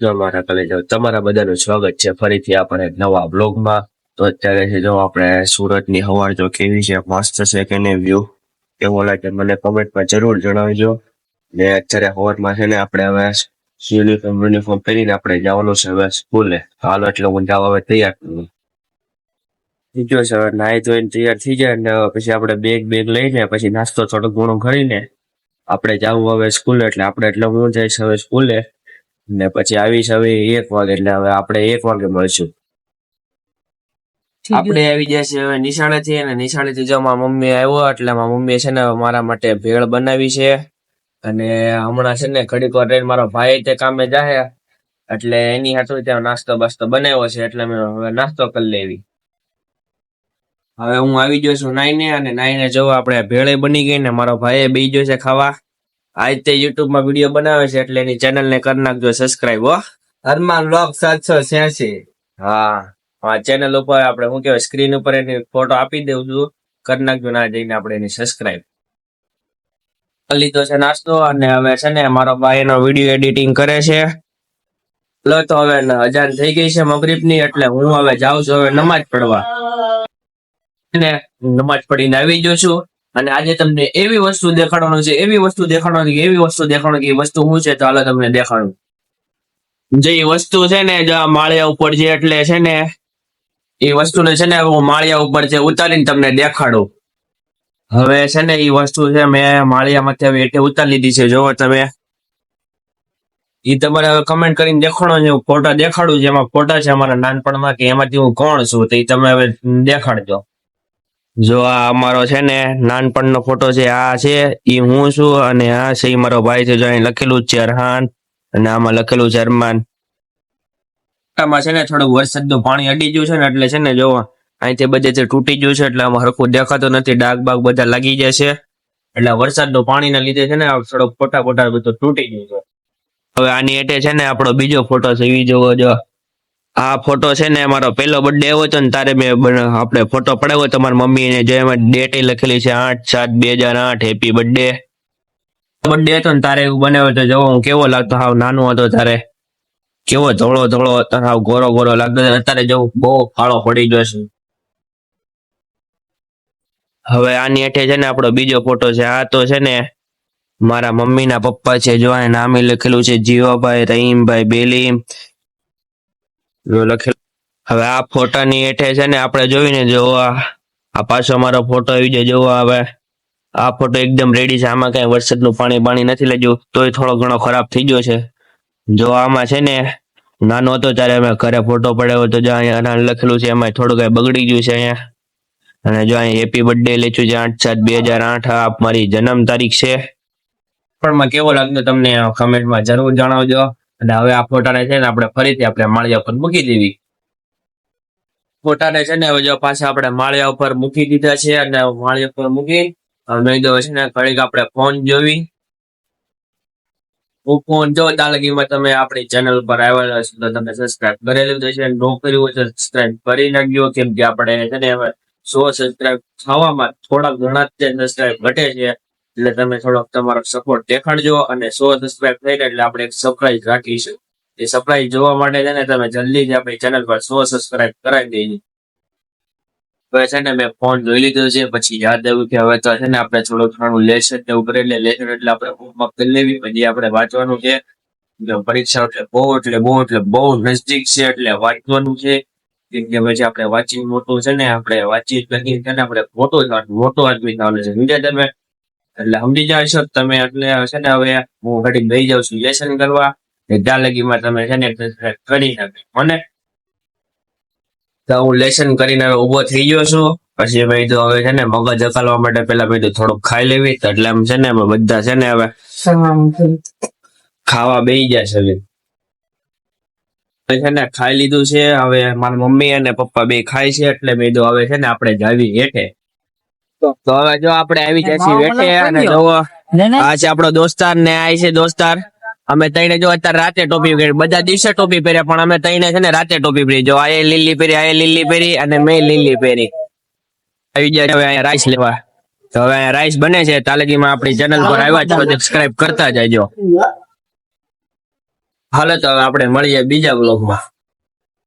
મારા કલેજો તમારા બધાનું સ્વાગત છે. ફરીથી આપણે નવા બ્લોગમાં તો અત્યારે છે, જો આપણે સુરતની હવાર જો કેવી છે, મસ્ત છે કે નહીં વ્યૂ કેવો લાગે મને કમેન્ટમાં જરૂર જણાવજો. ને અત્યારે હવારમાં છે ને, આપણે હવે યુનિફોર્મ યુનિફોર્મ પહેરીને આપણે જવાનું છે હવે સ્કૂલે. હાલ, એટલે હું જવા હવે તૈયાર છું બીજો છે, હવે નાહી ધોઈને તૈયાર થઈ જાય ને પછી આપણે બેગ બેગ લઈને પછી નાસ્તો થોડો ઘણો કરીને આપણે જવું હવે સ્કૂલે. એટલે આપણે એટલે હું જઈશ હવે સ્કૂલે. ને પછી આવીશ હવે એક વાગે એટલે હવે આપણે એક વાગે મળશું. આપણે આવી જશે હવે નિશાળેથી અને નિશાળેથી જો મારા મમ્મી આવ્યો એટલે મારા મમ્મી છે ને મારા માટે ભેળ બનાવી છે. અને હમણાં છે ને ઘડીક વાર રહીને મારો ભાઈ તે કામે જાય એટલે એની હાથું ત્યાં નાસ્તો બાસ્તો બનાવ્યો છે એટલે મેં હવે નાસ્તો કરી લેવી. હવે હું આવી ગયો છું નાઈને અને નાઈને જોવો આપણે ભેળે બની ગઈ ને મારો ભાઈ બી ગયો છે ખાવા. આજ તે યુટ્યુબમાં વીડિયો બનાવે છે એટલે એની ચેનલ ને કરી નાખજો સબસ્ક્રાઈબ હો. હરમાન લોક સાતસો છ્યાસી. હા. હા ચેનલ ઉપર આપણે શું કહેવાય સ્ક્રીન ઉપર એની ફોટો આપી દઉં છું. કરી નાખજો ના જઈને આપણે એની સબસ્ક્રાઈબ લીધો છે નાસ્તો અને હવે છે ને મારો ભાઈ એનો વીડિયો એડિટિંગ કરે છે. લો તો હવે અજાન થઈ ગઈ છે મગરીબની એટલે હું હવે જાઉં છું હવે નમાજ પડવા. ને નમાજ પડીને આવી ગયો છું. અને આજે તમને એવી વસ્તુ દેખાડવાનું છે, એવી વસ્તુ દેખાડવાની એવી વસ્તુ દેખાડવાની કે વસ્તુ શું છે ચાલો તમને દેખાડું. જે વસ્તુ છે ને, જો માળિયા ઉપર છે એટલે છે ને, એ વસ્તુને છે ને હું માળિયા ઉપર છે ઉતારીને તમને દેખાડું. હવે છે ને એ વસ્તુ છે મેં માળિયામાંથી હવે એટલે ઉતારી લીધી છે, જોવો તમે. એ તમારે હવે કમેન્ટ કરીને દેખાડો છે ફોટા દેખાડું જેમાં ફોટા છે અમારા નાનપણમાં કે એમાંથી હું કોણ છું, તો એ તમે હવે દેખાડજો. જો આ અમારો છે ને નાનપણનો ફોટો છે, આ છે એ હું છું અને આ છે મારો ભાઈ છે, જો અહીં લખેલું છે અરહાન અને આમાં લખેલું છે અરમાન. આમાં છે ને થોડું વરસાદનું પાણી અડી ગયું છે ને એટલે છે ને જો અહીંથી બધે જે તૂટી ગયું છે એટલે આમાં હરખું દેખાતો નથી ડાગ બાગ બધા લાગી જાય છે. એટલે વરસાદનું પાણીના લીધે છે ને થોડોક ફોટા ફોટા બધું તૂટી ગયું છે. હવે આની એટે છે ને આપણો બીજો ફોટો છે એ જોવો જો. આ ફોટો છે ને મારો પહેલો બર્થડે આવ્યો હતો ને તારે મેં આપણે ફોટો પડાવ્યો હતો મારી મમ્મીને જે એમાં ડેટ લખેલી છે, આઠ સાત બે હજાર આઠ હેપી બર્થડે બર્થડે હતો ને તારે એવું બનાવ્યો તો જવો, હું કેવો લાગતો, હાવ નાનો હતો તારે. કેવો ધોળો ધોળો હતો, હાવ ગોરો ગોરો લાગતો અત્યારે જવું, બહુ ફાળો પડી ગયો છે. હવે આની હેઠે છે ને આપણો બીજો ફોટો છે, આ તો છે ને મારા મમ્મીના પપ્પા છે, જો આ નામે લખેલું છે, જીવાભાઈ, રહીમભાઈ, બેલીમ હવે આ ફોટાની હેઠે છે ને આપણે જોઈને જો આ પાછો મારો ફોટો આવી જાય. જોવો હવે આ ફોટો એકદમ રેડી છે. આમાં કઈ વરસાદનું પાણી પાણી નથી લાગ્યું. તોય થોડો ઘણો ખરાબ થઈ ગયો છે. જો આમાં છે ને નાનો હતો ત્યારે અમે ઘરે ફોટો પડ્યો તો જો અહીંયા લખેલું છે એમાં થોડું કઈ બગડી ગયું છે અહીંયા. અને જો અહીંયા હેપી બર્થડે લેચું છે, આઠ સાત બે હજાર આઠ. આ મારી જન્મ તારીખ છે. પણ કેવો લાગતો તમને કમેન્ટમાં જરૂર જણાવજો. અને હવે આ ફોટાને છે ને આપણે ફરીથી આપણે માળિયા ઉપર મૂકી દેવી. ફોટાને છે ને હવે જો પાછા આપણે માળિયા ઉપર મૂકી દીધા છે અને માળિયા ઉપર મૂકી મેં છે ને ઘડીક આપણે ફોન જોવી. ફોન જો તાલગીમાં તમે આપણી ચેનલ પર આવેલા છો તો તમે સબસ્ક્રાઇબ કરેલું છે ન કર્યું હોય તો સબસ્ક્રાઇબ કરી નાખજો કેમ કે આપણે છે ને હવે સો સબસ્ક્રાઇબ થવામાં થોડાક ઘણા જ સબસ્ક્રાઇબ ઘટે છે. એટલે તમે થોડોક તમારો સપોર્ટ દેખાડજો અને સો સબસ્ક્રાઈબ થઈ જાય એટલે આપણે એક સરપ્રાઈઝ રાખીશું. એ સરપ્રાઈઝ જોવા માટે છે ને તમે જલ્દી જ આપણી ચેનલ પર સો સબસ્ક્રાઈબ કરાવી દેજો. હવે છે ને મેં ફોન જોઈ લીધો છે, પછી યાદ આવ્યું કે હવે તો છે ને આપણે થોડું ઘણું લેશન ને કરી એટલે લેશન એટલે આપણે હોમવર્ક કરી લેવી, પછી આપણે વાંચવાનું છે. પરીક્ષા એટલે બહુ એટલે બહુ એટલે બહુ નજદીક છે, એટલે વાંચવાનું છે. કેમ કે પછી આપણે વાંચી મોટું છે ને, આપણે વાંચી લખી છે ને આપણે મોટો મોટો આદમી થવાનું છે. સમજ્યા તમે? એટલે સમજી જાવ છો તમે એટલે છે ને હવે હું ઘડી લઈ જાઉં છું લેસન કરવા. ને ત્યાં લગીમાં તમે છે ને કરી શકે મને? તો હું લેસન કરીને હવે ઊભો થઈ ગયો છું. પછી મેં કીધું હવે છે ને મગજ અકાલવા માટે પેલા મેં કીધું થોડુંક ખાઈ લેવી. તો એટલે આમ છે ને અમે બધા છે ને હવે ખાવા બેસી હવે. હવે છે ને ખાઈ લીધું છે. હવે મારા મમ્મી અને પપ્પા બે ખાય છે. એટલે મેં કીધું હવે છે ને આપણે જાવી હેઠે. તો હવે જો આપણે આવી જાય છીએ હેઠે અને જોવો. આ છે આપણો દોસ્તાર ને આ છે દોસ્તાર. અમે તઈને જો અત્યારે રાતે ટોપી પહેરી બધા દિવસે ટોપી પહેર્યા પણ અમે તઈને છે ને રાતે ટોપી પહેરી. જો આ લીલી પહેરી આ લીલી પહેરી અને મેં લીલી પહેરી. આવી જાય હવે અહીંયા રાઈસ લેવા. તો હવે અહીંયા રાઈસ બને છે તાલગીમાં આપણી ચેનલ પર આવ્યા છો સબસ્ક્રાઇબ કરતા જજો હાલો તો હવે આપણે મળીએ બીજા બ્લોગમાં